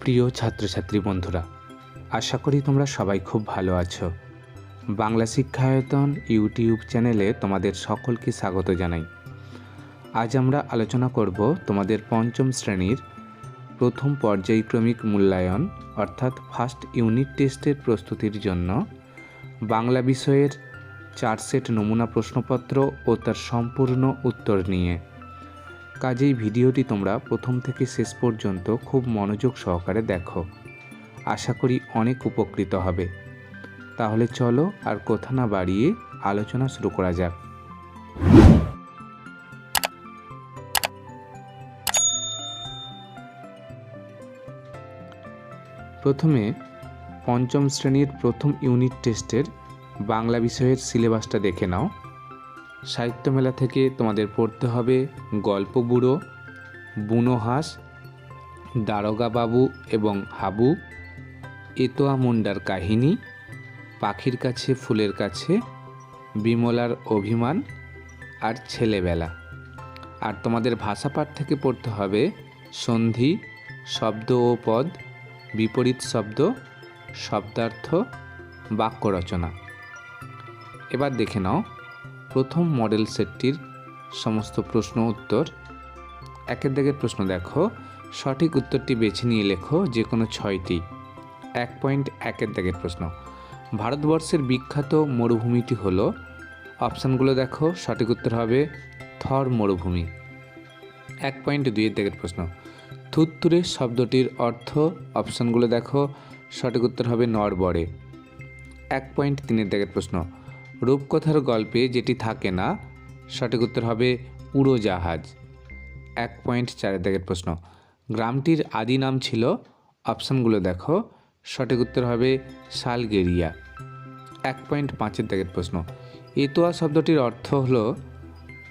প্রিয় ছাত্রছাত্রী বন্ধুরা, আশা করি তোমরা সবাই খুব ভালো আছো। বাংলা শিক্ষায়তন ইউটিউব চ্যানেলে তোমাদের সকলকে স্বাগত জানাই। আজ আমরা আলোচনা করব তোমাদের পঞ্চম শ্রেণির প্রথম পর্যায়ক্রমিক মূল্যায়ন, অর্থাৎ ফার্স্ট ইউনিট টেস্টের প্রস্তুতির জন্য বাংলা বিষয়ের চার সেট নমুনা প্রশ্নপত্র ও তার সম্পূর্ণ উত্তর নিয়ে। কাজেই ভিডিওটি তোমরা প্রথম থেকে শেষ পর্যন্ত খুব মনোযোগ সহকারে দেখো। আশা করি অনেক উপকৃত হবে। তাহলে চলো আর কথা না বাড়িয়ে আলোচনা শুরু করা যাক। প্রথমে পঞ্চম শ্রেণির প্রথম ইউনিট টেস্টের বাংলা বিষয়ের সিলেবাসটা দেখে নাও। সাহিত্য মেলা থেকে তোমাদের পড়তে হবে গল্প বুড়ো, বুনো হাঁস, দারোগা বাবু এবং হাবু, এতোয়া মুন্ডার কাহিনী, পাখির কাছে, ফুলের কাছে, বিমলার অভিমান আর ছেলেবেলা। আর তোমাদের ভাষাপাঠ থেকে পড়তে হবে সন্ধি, শব্দ ও পদ, বিপরীত শব্দ, শব্দার্থ বাক্য রচনা এবার দেখে নাও। প্রথম মডেল সেটটির সমস্ত প্রশ্ন উত্তর। একের দাগের প্রশ্ন দেখো। সঠিক উত্তরটি বেছে নিয়ে লেখো যে কোনো ছয়টি। এক পয়েন্ট একের দাগের প্রশ্ন। ভারতবর্ষের বিখ্যাত মরুভূমিটি হল, অপশানগুলো দেখো। সঠিক উত্তর হবে থর মরুভূমি। এক পয়েন্ট দুইয়ের দাগের প্রশ্ন। থুত্তুরে শব্দটির অর্থ অপশানগুলো দেখো। সঠিক উত্তর হবে নরবরে এক পয়েন্ট তিনের দাগের প্রশ্ন। রূপকথার গল্পে যেটি থাকে না, সঠিক উত্তর হবে উড়োজাহাজ। এক পয়েন্ট চারের দাগের প্রশ্ন। গ্রামটির আদি নাম ছিল, অপশানগুলো দেখো, সঠিক উত্তর হবে শালগেরিয়া এক পয়েন্ট পাঁচের দাগের প্রশ্ন। এতোয়া শব্দটির অর্থ হল,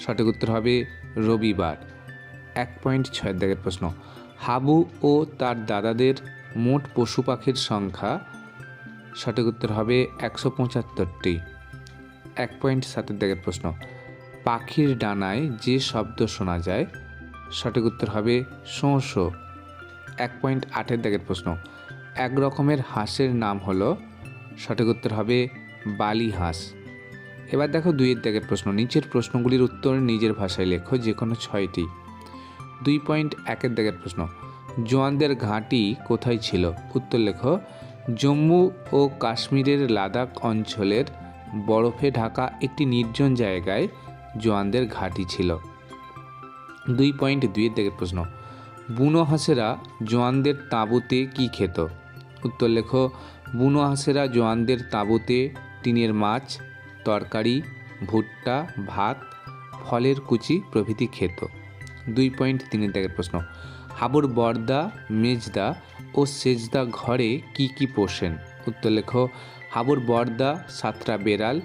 সঠিক উত্তর হবে রবিবার। এক পয়েন্ট ছয়ের দাগের প্রশ্ন। হাবু ও তার দাদাদের মোট পশু পাখির সংখ্যা, সঠিক উত্তর হবে একশো পঁচাত্তরটি। এক পয়েন্ট সাতের দাগের প্রশ্ন। পাখির ডানায় যে শব্দ শোনা যায়, সঠিক উত্তর হবে শোঁ শো। এক পয়েন্ট আটের দাগের প্রশ্ন। এক রকমের হাঁসের নাম হলো, সঠিক উত্তর হবে বালি হাঁস। এবার দেখো দুইয়ের দাগের প্রশ্ন। নিচের প্রশ্নগুলির উত্তর নিজের ভাষায় লেখো যে কোনো ছয়টি। দুই পয়েন্ট একের দাগের প্রশ্ন। জোয়ানদের ঘাঁটি কোথায় ছিল? উত্তর লেখো, জম্মু ও কাশ্মীরের লাদাখ অঞ্চলের বরফে ঢাকা একটি নির্জন জায়গায় জোয়ানদের ঘাঁটি ছিল। দুই পয়েন্ট দুইয়ের দিকের প্রশ্ন, বুনো হাঁসেরা জোয়ানদের তাঁবুতে কি খেত? উত্তর লেখো, বুনো হাঁসেরা জোয়ানদের তাঁবুতে টিনের মাছ, তরকারি, ভুট্টা, ভাত, ফলের কুচি প্রভৃতি খেত। দুই পয়েন্ট তিনের দিকের প্রশ্ন, হাবুর বর্দা, মেজদা ও সেজদা ঘরে কি কি পোষেন? উত্তর লেখো হাবুর বর্দা, সাতটা বেড়াল,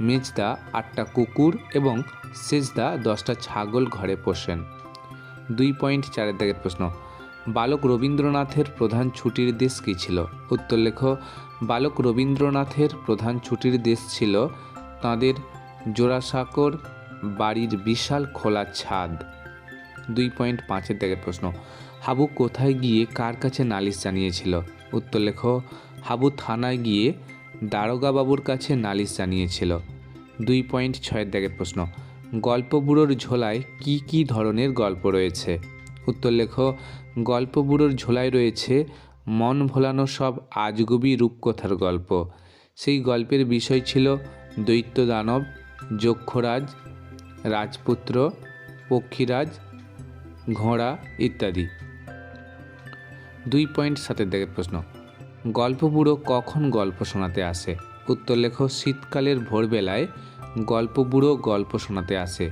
মেজদা, আটটা কুকুর এবং সেজদা দশটা ছাগল ঘরে পোষেন। দুই পয়েন্ট চারের দাগের প্রশ্ন, বালক রবীন্দ্রনাথের প্রধান ছুটির দেশ কী ছিল? উত্তর লেখো, বালক রবীন্দ্রনাথের প্রধান ছুটির দেশ ছিল তাঁদের জোড়াসাঁকোর বাড়ির বিশাল খোলা ছাদ। দুই পয়েন্ট পাঁচের দাগের প্রশ্ন, হাবু কোথায় গিয়ে কার কাছে নালিশ জানিয়েছিল? উত্তর লেখো, হাবু থানায় গিয়ে দারোগা বাবুর কাছে নালিশ জানিয়েছিল। দুই পয়েন্ট ছয়ের দাগের প্রশ্ন গল্প বুড়োর ঝোলায় কি কি ধরনের গল্প রয়েছে? উত্তর লেখ গল্প বুড়োর ঝোলায় রয়েছে মন ভোলানো সব আজগুবি রূপকথার গল্প। সেই গল্পের বিষয় ছিল দৈত্য দানব যক্ষরাজ, রাজপুত্র, পক্ষীরাজ, ঘোড়া ইত্যাদি। দুই পয়েন্ট সাতের দিকের প্রশ্ন গল্প বুড়ো কখন গল্প শোনাতে আসে? উত্তর লেখো, শীতকালের ভোরবেলায় গল্প বুড়ো গল্প শোনাতে আসে।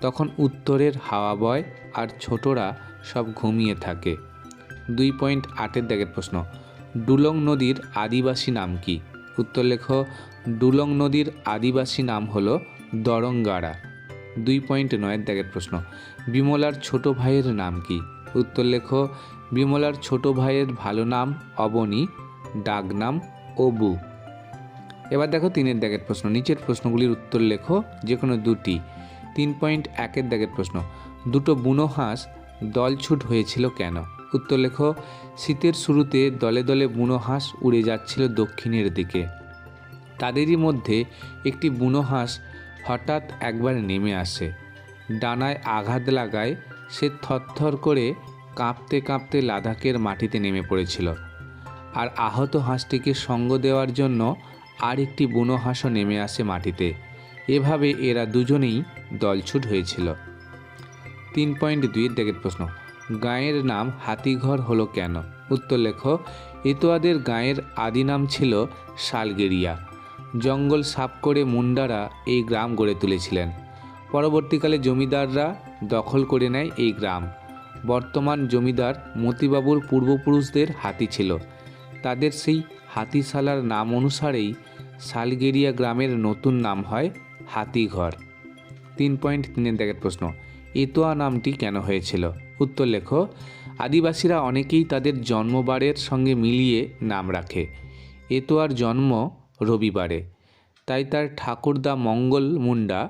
তখন উত্তরের হাওয়া বয় আর ছোটরা সব ঘুমিয়ে থাকে। দুই পয়েন্ট আটের দাগের প্রশ্ন, ডুলং নদীর আদিবাসী নাম কি? উত্তর লেখো, ডুলং নদীর আদিবাসী নাম হলো দরঙ্গাড়া দুই পয়েন্ট নয়ের দাগের প্রশ্ন, বিমলার ছোট ভাইয়ের নাম কি? উত্তর লেখ, বিমলার ছোট ভাইয়ের ভালো নাম অবনী ডাক নাম অবু। এবার দেখো তিনের দাগের প্রশ্ন। নিচের প্রশ্নগুলির উত্তর লেখো যে কোনো দুটি। তিন পয়েন্ট একের দাগের প্রশ্ন। দুটো বুনো হাঁস দলছুট হয়েছিল কেন? উত্তর লেখো, শীতের শুরুতে দলে দলে বুনো হাঁস উড়ে যাচ্ছিল দক্ষিণের দিকে। তাদেরই মধ্যে একটি বুনো হাঁস হঠাৎ একবার নেমে আসে। ডানায় আঘাত লাগায় সে থরথর করে কাঁপতে কাঁপতে লাদাখের মাটিতে নেমে পড়েছিল। আর আহত হাঁসটিকে সঙ্গ দেওয়ার জন্য আর একটি বুনো হাঁসও নেমে আসে মাটিতে। এভাবে এরা দুজনেই দলছুট হয়েছিল। তিন পয়েন্ট দুইয়ের দেখের প্রশ্ন, গাঁয়ের নাম হাতিঘর হলো কেন? উত্তর লেখো, এতোয়াদের গাঁয়ের আদি নাম ছিল শালগেরিয়া। জঙ্গল সাফ করে মুন্ডারা এই গ্রাম গড়ে তুলেছিলেন। পরবর্তীকালে জমিদাররা দখল করে নেয় এই গ্রাম। বর্তমান জমিদার মতিবাবুর পূর্বপুরুষদের হাতি ছিল। তাদের সেই হাতিশালার নাম অনুসারেই শালগেরিয়া গ্রামের নতুন নাম হয় হাতিঘর। তিন পয়েন্ট তিনের দেখের প্রশ্ন, এতোয়া নামটি কেন হয়েছিল? উত্তর লেখ, আদিবাসীরা অনেকেই তাদের জন্মবারের সঙ্গে মিলিয়ে নাম রাখে। এতোয়ার জন্ম রবিবারে। তাই তার ঠাকুরদা মঙ্গল মুন্ডা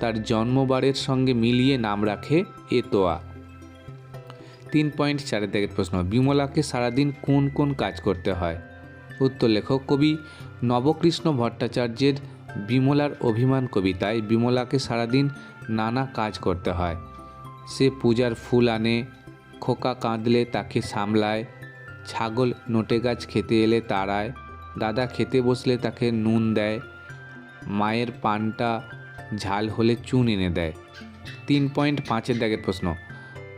তার জন্মবারের সঙ্গে মিলিয়ে নাম রাখে এতোয়া। তিন পয়েন্ট চারের দিকের প্রশ্ন, বিমলাকে সারাদিন কোন কোন কাজ করতে হয়? উত্তর লেখক, কবি নবকৃষ্ণ ভট্টাচার্যের বিমলার অভিমান কবিতায় বিমলাকে সারাদিন নানা কাজ করতে হয়। সে পূজার ফুল আনে, খোকা কাঁদলে তাকে সামলায়, ছাগল নোটে গাছ খেতে এলে তাড়ায়, দাদা খেতে বসলে তাকে নুন দেয়, মায়ের পানটা ঝাল হলে চুন এনে দেয়। তিন পয়েন্ট পাঁচের দাগের প্রশ্ন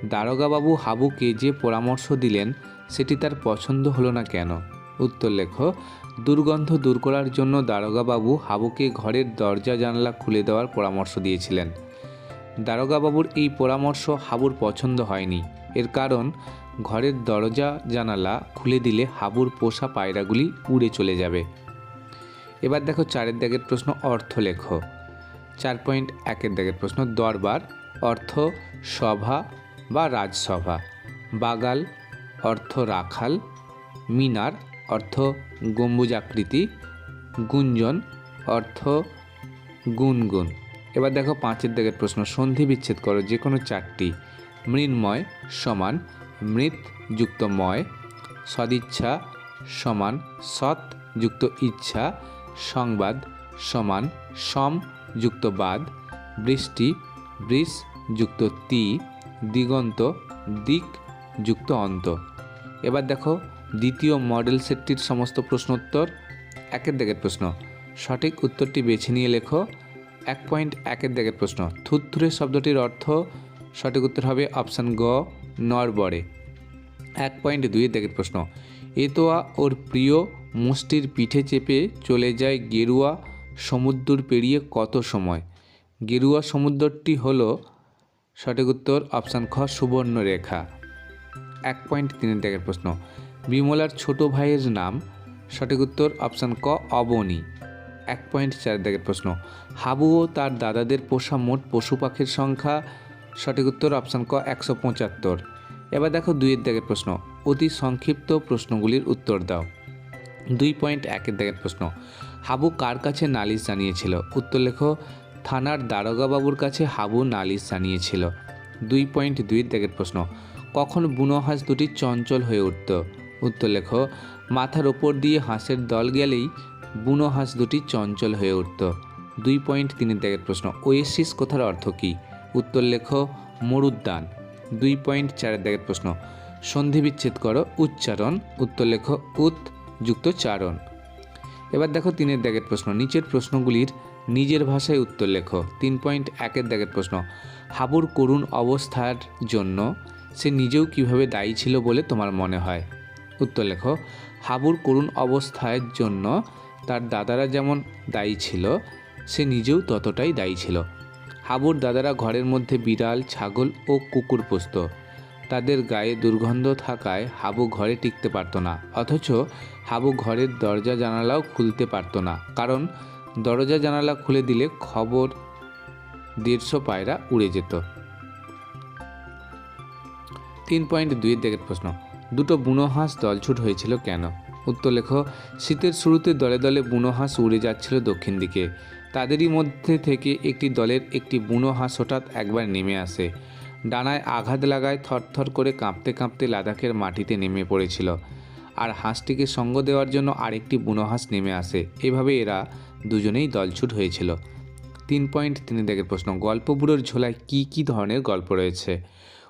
দারোগাবাবু হাবুকে যে পরামর্শ দিলেন, সেটি তার পছন্দ হলো না কেন? উত্তর লেখো, দুর্গন্ধ দূর করার জন্য দারোগাবাবু হাবুকে ঘরের দরজা জানলা খুলে দেওয়ার পরামর্শ দিয়েছিলেন। দারোগাবাবুর এই পরামর্শ হাবুর পছন্দ হয়নি। এর কারণ, ঘরের দরজা জানালা খুলে দিলে হাবুর পোষা পায়রাগুলি উড়ে চলে যাবে। এবার দেখো চারের দাগের প্রশ্ন অর্থ লেখো। চার পয়েন্ট একের দাগের প্রশ্ন দরবার, অর্থ সভা বা রাজসভা। বাগাল, অর্থ রাখাল। মিনার, অর্থ গম্বুজাকৃতি। গুঞ্জন, অর্থ গুনগুন। এবার দেখো পাঁচের দিকের প্রশ্ন। সন্ধি বিচ্ছেদ করো যে কোনো চারটি। মৃন্ময় সমান মৃত যুক্ত ময়। সদিচ্ছা সমান, সৎ যুক্ত ইচ্ছা। সংবাদ সমান, সম যুক্ত বাদ। বৃষ্টি, বৃষ যুক্ত তি। দিগন্ত, দিক যুক্ত অন্ত। এবার দেখো, দ্বিতীয় মডেল সেটটির সমস্ত প্রশ্নোত্তর, একের দিকের প্রশ্ন। সঠিক উত্তরটি বেছে নিয়ে লেখো, এক পয়েন্ট একের দিকের প্রশ্ন। থুত্থুরে শব্দটির অর্থ, সঠিক উত্তর হবে অপশান গ নরবরে এক পয়েন্ট দুইয়ের দিকের প্রশ্ন। এতোয়া ওর প্রিয় মুষ্টির পিঠে চেপে চলে যায় গেরুয়া সমুদ্র পেরিয়ে কত সময়? গেরুয়া সমুদ্রটি হল সঠিক উত্তর অপশান খ, সুবর্ণরেখা। এক পয়েন্ট তিনের দাগের প্রশ্ন। বিমলার ছোট ভাইয়ের নাম? সঠিক উত্তর অপশান ক, অবনী। এক পয়েন্ট চার দাগের প্রশ্ন। হাবু ও তার দাদাদের পোষা মোট পশু পাখির সংখ্যা? সঠিক উত্তর অপশান ক, একশো পঁচাত্তর। এবার দেখো দুইয়ের দাগের প্রশ্ন। অতি সংক্ষিপ্ত প্রশ্নগুলির উত্তর দাও। দুই পয়েন্ট একের দাগের প্রশ্ন। হাবু কার কাছে নালিশ জানিয়েছিল? উত্তর লেখো থানার দারোগাবাবুর কাছে হাবু নালিশ জানিয়েছিল। দুই পয়েন্ট দুইয়ের দাগের প্রশ্ন, কখন বুনো হাঁস দুটি চঞ্চল হয়ে উঠত? উত্তর লেখ, মাথার ওপর দিয়ে হাঁসের দল গেলেই বুনো হাঁস দুটি চঞ্চল হয়ে উঠত। দুই পয়েন্ট তিনের দাগের প্রশ্ন, ওয়েসিস কথার অর্থ কী? উত্তর লেখ, মরুদ্যান। দুই পয়েন্ট চারের দাগের প্রশ্ন, সন্ধি বিচ্ছেদ করো, উচ্চারণ। উত্তর লেখ উত যুক্ত চারণ। এবার দেখো তিনের দাগের প্রশ্ন, নিচের প্রশ্নগুলির নিজের ভাষায় উত্তর লেখো। তিন পয়েন্ট একের দাগের প্রশ্ন, হাবুর করুণ অবস্থার জন্য সে নিজেও কীভাবে দায়ী ছিল বলে তোমার মনে হয়? উত্তর লেখো, হাবুর করুণ অবস্থার জন্য তার দাদারা যেমন দায়ী ছিল, সে নিজেও ততটাই দায়ী ছিল। হাবুর দাদারা ঘরের মধ্যে বিড়াল, ছাগল ও কুকুর পুষত। তাদের গায়ে দুর্গন্ধ থাকায় হাবু ঘরে টিকতে পারতো না, অথচ হাবু ঘরের দরজা জানালাও খুলতে পারতো না। কারণ দরজা জানালা খুলে দিলে খবর দেড়শো পায়রা উড়ে যেত। তিন পয়েন্ট দুইয়ের দিকের প্রশ্ন, দুটো বুনো হাঁস দলছুট হয়েছিল কেন? উত্তর লেখ, শীতের শুরুতে দলে দলে বুনো হাঁস উড়ে যাচ্ছিল দক্ষিণ দিকে। তাদেরই মধ্যে থেকে একটি দলের একটি বুনো হাঁস হঠাৎ একবার নেমে আসে। ডানায় আঘাত লাগায় থরথর করে কাঁপতে কাঁপতে লাদাখের মাটিতে নেমে পড়েছিল। আর হাঁসটিকে সঙ্গ দেওয়ার জন্য আরেকটি বুনো হাঁস নেমে আসে। এভাবে এরা দুজনেই দলছুট হয়েছিল। তিন পয়েন্ট তিন দাগের প্রশ্ন, গল্প বুড়োর ঝোলায় কী কী ধরনের গল্প রয়েছে?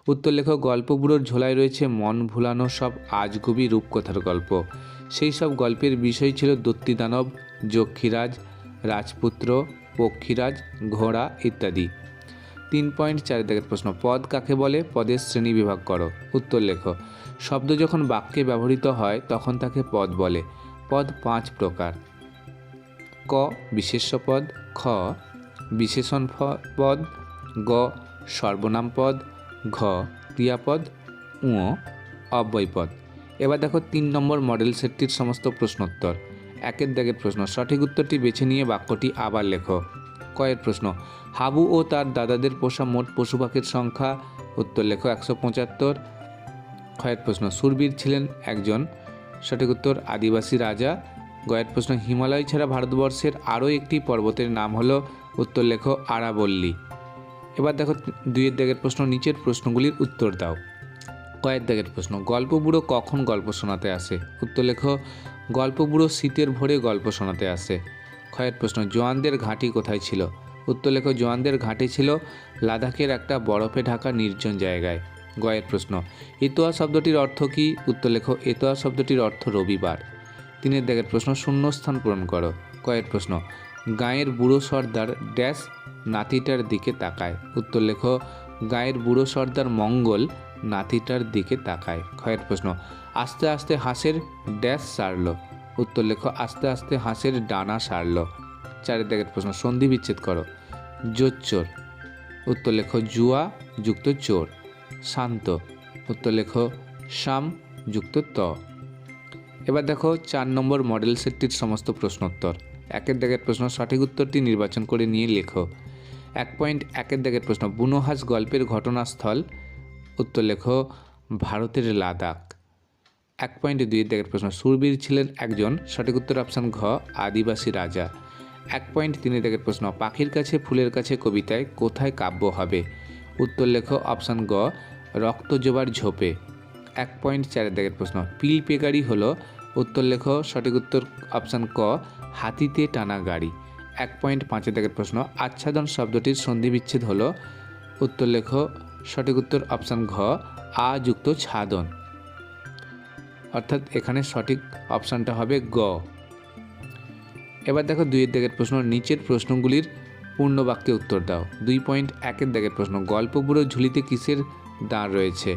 উত্তর লেখক, গল্প বুড়োর ঝোলায় রয়েছে মন ভুলানো সব আজগুবি রূপকথার গল্প। সেই সব গল্পের বিষয় ছিল দত্তি দানব যক্ষীরাজ, রাজপুত্র, পক্ষীরাজ, ঘোড়া ইত্যাদি। তিন পয়েন্ট চার দাগের প্রশ্ন, পদ কাকে বলে? পদের শ্রেণি বিভাগ করো। উত্তর লেখো, শব্দ যখন বাক্যে ব্যবহৃত হয় তখন তাকে পদ বলে। পদ পাঁচ প্রকার। ক বিশেষ্য পদ খ বিশেষণ পদ গ সর্বনাম পদ ঘ ক্রিয়াপদ উ অব্যয় পদ এবার দেখো তিন নম্বর মডেল সেটটির সমস্ত প্রশ্নোত্তর। একের দাগের প্রশ্ন, সঠিক উত্তরটি বেছে নিয়ে বাক্যটি আবার লেখো। কয়ের প্রশ্ন, হাবু ও তার দাদাদের পোষা মোট পশু পাখির সংখ্যা? উত্তর লেখো একশো পঁচাত্তর। ক্ষয়ের প্রশ্ন, সুরবীর ছিলেন একজন? সঠিক উত্তর, আদিবাসী রাজা। গয়ের প্রশ্ন, হিমালয় ছাড়া ভারতবর্ষের আরও একটি পর্বতের নাম হলো উত্তর লেখো আরাবল্লী। এবার দেখো দুইয়ের দাগের প্রশ্ন, নিচের প্রশ্নগুলির উত্তর দাও। কয়ের দাগের প্রশ্ন গল্প বুড়ো কখন গল্প শোনাতে আসে? উত্তর লেখো গল্প বুড়ো শীতের ভোরে গল্প শোনাতে আসে। ক্ষয়ের প্রশ্ন, জোয়ানদের ঘাঁটি কোথায় ছিল? উত্তর লেখ, জোয়ানদের ঘাঁটি ছিল লাদাখের একটা বরফে ঢাকা নির্জন জায়গায়। গয়ের প্রশ্ন, এতোয়া শব্দটির অর্থ কী? উত্তর লেখো, এতোয়া শব্দটির অর্থ রবিবার। তিনের দাগের প্রশ্ন শূন্যস্থান পূরণ করো। কয়ের প্রশ্ন, গায়ের বুড়ো সর্দার ড্যাশ নাতিটার দিকে তাকায়। উত্তর লেখো, গায়ের বুড়ো সর্দার মঙ্গল নাতিটার দিকে তাকায়। ক্ষয়ের প্রশ্ন, আস্তে আস্তে হাঁসের ড্যাশ সারল। উত্তর লেখো, আস্তে আস্তে হাঁসের ডানা সারল। চারের দাগের প্রশ্ন, সন্ধি বিচ্ছেদ করো। জোচ্চোর। উত্তর লেখো, জুয়া যুক্ত চোর। শান্ত। উত্তর লেখো, শাম যুক্ত ত। এবার দেখো চার নম্বর মডেল সেটটির সমস্ত প্রশ্নোত্তর। একের দাগের প্রশ্ন, সঠিক উত্তরটি নির্বাচন করে নিয়ে লেখো। এক পয়েন্ট, একের দাগের প্রশ্ন, বুনোহাস গল্পের ঘটনাস্থল। উত্তর লেখো, ভারতের লাদাখ। এক পয়েন্ট দুই দাগের প্রশ্ন, সুরবীর ছিলেন একজন। সঠিক উত্তর অপশান ঘ, আদিবাসী রাজা। এক পয়েন্ট তিন দাগের প্রশ্ন, পাখির কাছে, ফুলের কাছে কবিতায় কোথায় কাব্য হবে? উত্তর লেখো অপশান গ, রক্ত জোবার ঝোপে। এক পয়েন্ট চারের দাগের প্রশ্ন। পিল পেগাড়ি হলো উত্তর লেখো, সঠিক উত্তর অপশান ক, হাতিতে টানা গাড়ি। এক পয়েন্ট পাঁচের দাগের প্রশ্ন, আচ্ছাদন শব্দটির সন্ধি বিচ্ছেদ হলো উত্তর লেখ, সঠিক উত্তর অপশান ঘ, আ যুক্ত ছাদন। অর্থাৎ এখানে সঠিক অপশানটা হবে গ। এবার দেখো দুইয়ের দাগের প্রশ্ন, নিচের প্রশ্নগুলির পূর্ণ বাক্যে উত্তর দাও। দুই পয়েন্ট একের দাগের প্রশ্ন গল্প বুড়োর ঝুলিতে কিসের দাঁড় রয়েছে?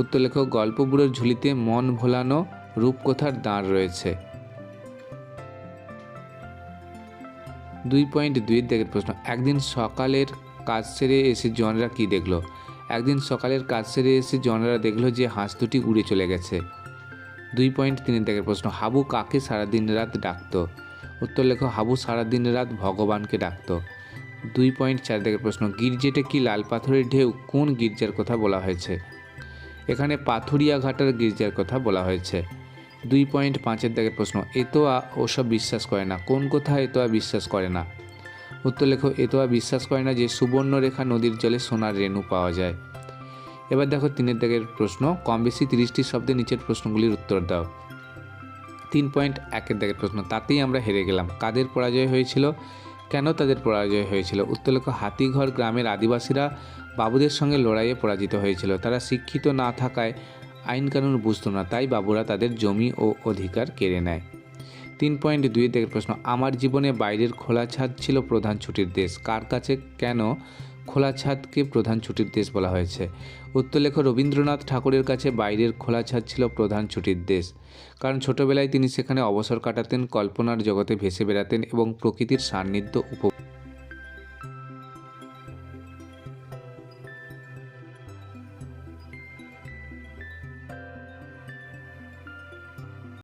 উত্তর লেখো গল্প বুড়োর ঝুলিতে মন ভোলানো রূপকথার দাঁড় রয়েছে। দুই পয়েন্ট দুইয়ের দাগের প্রশ্ন, একদিন সকালের কাজ সেরে এসে জনরা কি দেখল? একদিন সকালের কাজ সেরে এসে জনরা দেখল যে হাঁস দুটি উড়ে চলে গেছে। দুই পয়েন্ট তিনের দাগের প্রশ্ন, হাবু কাকে সারাদিন রাত ডাকতো? উত্তর লেখো হাবু সারাদিন রাত ভগবানকে ডাকতো। দুই পয়েন্ট চার দাগের প্রশ্ন, গির্জেটে কি লাল পাথরের ঢেউ কোন গির্জার কথা বলা হয়েছে? এখানে পাথুরিয়া ঘাটার গির্জার কথা বলা হয়েছে। দুই পয়েন্ট পাঁচের দাগের প্রশ্ন, এতোয়া ওসব বিশ্বাস করে না? কোন কথা এতোয়া বিশ্বাস করে না? উত্তর লেখো, এতোয়া বিশ্বাস করে না যে সুবর্ণরেখা নদীর জলে সোনার রেণু পাওয়া যায়। এবার দেখো তিনের দাগের প্রশ্ন, কম বেশি তিরিশটি শব্দে নিচের প্রশ্নগুলির উত্তর দাও। তিন পয়েন্ট একের দাগের প্রশ্ন, তাতেই আমরা হেরে গেলাম। কাদের পরাজয় হয়েছিল? কেন তাদের পরাজয় হয়েছিল? উত্তর লেখো, হাতিঘর গ্রামের আদিবাসীরা বাবুদের সঙ্গে লড়াইয়ে পরাজিত হয়েছিল। তারা শিক্ষিত না থাকায় আইন কানুন বুঝতো না, তাই বাবুরা তাদের জমি ও অধিকার কেড়ে নেয়। তিন পয়েন্ট দুই থেকে প্রশ্ন, আমার জীবনে বাইরের খোলা ছাদ ছিল প্রধান ছুটির দেশ, কার কাছে কেন খোলা ছাদকে প্রধান ছুটির দেশ বলা হয়েছে? উত্তর লেখ রবীন্দ্রনাথ ঠাকুরের কাছে বাইরের খোলা ছাদ ছিল প্রধান ছুটির দেশ, কারণ ছোটবেলায় তিনি সেখানে অবসর কাটাতেন, কল্পনার জগতে ভেসে বেড়াতেন এবং প্রকৃতির সান্নিধ্য উপ